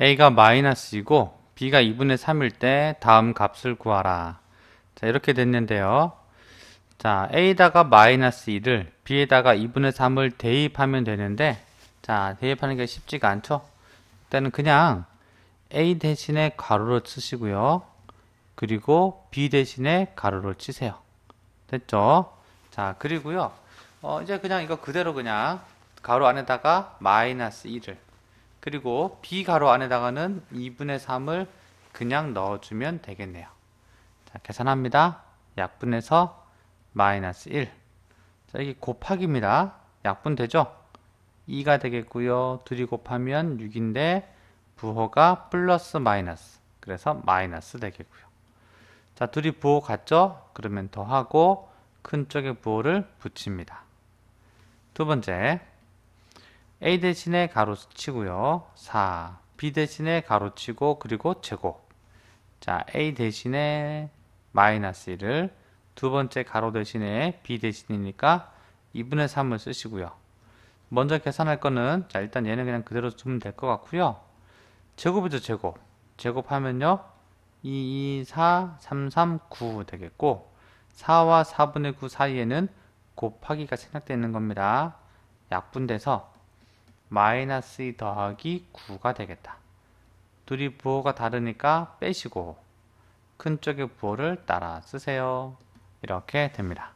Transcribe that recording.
a가 마이너스 2고 b가 2분의 3일 때 다음 값을 구하라. 자, 이렇게 됐는데요. 자, a에다가 마이너스 2를 b에다가 2분의 3을 대입하면 되는데 자, 대입하는 게 쉽지가 않죠? 일단은 그냥 a 대신에 가로로 치시고요. 그리고 b 대신에 가로로 치세요. 됐죠? 자, 그리고요. 어, 이제 그냥 이거 그대로 그냥 가로 안에다가 마이너스 1을 그리고 b 가로 안에다가는 2분의 3을 그냥 넣어주면 되겠네요. 자, 계산합니다. 약분해서 마이너스 1. 자, 여기 곱하기입니다. 약분 되죠? 2가 되겠고요. 둘이 곱하면 6인데 부호가 플러스 마이너스. 그래서 마이너스 되겠고요. 자, 둘이 부호 같죠? 그러면 더하고 큰 쪽에 부호를 붙입니다. 두 번째, a 대신에 가로 치고요. 4, b 대신에 가로 치고 그리고 제곱. 자, a 대신에 마이너스 1을 두 번째 가로 대신에 b 대신이니까 2분의 3을 쓰시고요. 먼저 계산할 거는 자, 일단 얘는 그냥 그대로 두면 될 것 같고요. 제곱이죠, 제곱. 제곱하면요. 2, 2, 4, 3, 3, 9 되겠고 4와 4분의 9 사이에는 곱하기가 생략되는 겁니다. 약분돼서 마이너스 2 더하기 9가 되겠다. 둘이 부호가 다르니까 빼시고 큰 쪽의 부호를 따라 쓰세요. 이렇게 됩니다.